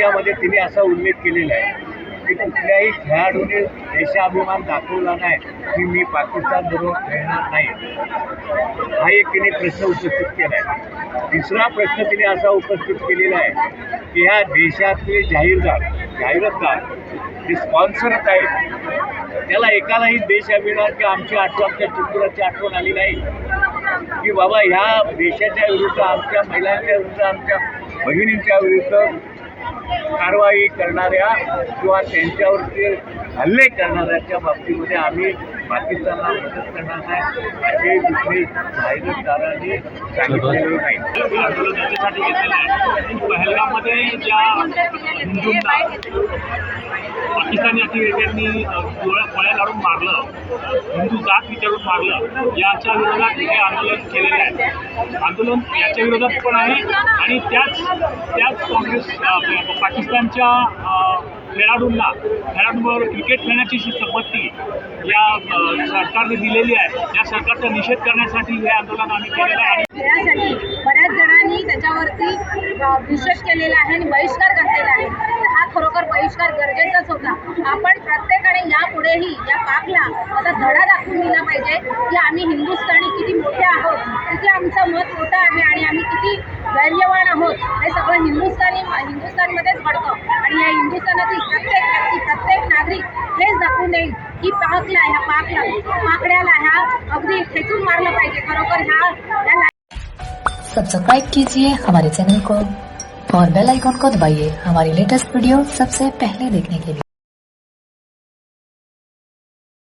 याच्यामध्ये तिने असा उल्लेख केलेला आहे की कुठल्याही खेळाडूने देशाभिमान दाखवला नाही की मी पाकिस्तान बरोबर खेळणार नाही. हा एक तिने प्रश्न उपस्थित केला आहे. तिसरा प्रश्न तिने असा उपस्थित केलेला आहे की ह्या देशातले जाहीरदार जाहिरातदार जे स्पॉन्सरच आहेत त्याला एकालाही देशाभिमान किंवा आमची आठवण त्या चित्राची आठवण आली नाही. की बाबा ह्या देशाच्या विरुद्ध आमच्या महिलांच्या विरुद्ध आमच्या बहिणींच्या विरुद्ध कारवाई करणाऱ्या किंवा त्यांच्यावरती हल्ले करणाऱ्याच्या बाबतीमध्ये आम्ही पाकिस्तानला मदत करणार नाही. असे दुसरे जाहिरातदारांनी सांगितलेले नाही. आंदोलन याच्यासाठी घेतलेलं आहे. पहलगाममध्ये ज्या हिंदू पाकिस्तानी अतिरेक्यांनी डोळ्या फळ्या काढून मारलं. हिंदू जात विचारून मारलं. याच्या विरोधात हे आंदोलन केलेलं आहे. आंदोलन याच्या विरोधात पण आहे आणि त्याच त्याच काँग्रेस पाकिस्तानच्या खेळाडूंना खेळाडूंवर क्रिकेट खेळण्याची जी संपत्ती या सरकारने दिलेली आहे या सरकारचा निषेध करण्यासाठी हे आंदोलन आम्ही केलेलं आहे. बऱ्याच जणांनी त्याच्यावरती अ, निषेध केलेला आहे आणि बहिष्कार घातलेला आहे तर हा खरोखर गरजेचाच होता. आपण प्रत्येकाने यापुढेही या पाकला असा धडा दाखवून दिला पाहिजे की आम्ही हिंदुस्थानी किती मोठे आहोत किती आमचं मत मोठं आहे आणि आम्ही किती धैर्यवान आहोत हे सगळं हिंदुस्थानी हिंदुस्थानमध्येच घडतं. आणि या हिंदुस्थानातील प्रत्येक व्यक्ती प्रत्येक नागरिक हेच दाखवून देईल की पाकला ह्या पाकला पाकड्याला ह्या अगदी खेचून मारलं पाहिजे. खरोखर ह्या सबस्क्राइब कीजिए हमारे चैनल को. और बेल आइकॉन को दबाइए हमारी लेटेस्ट वीडियो सबसे पहले देखने के लिए।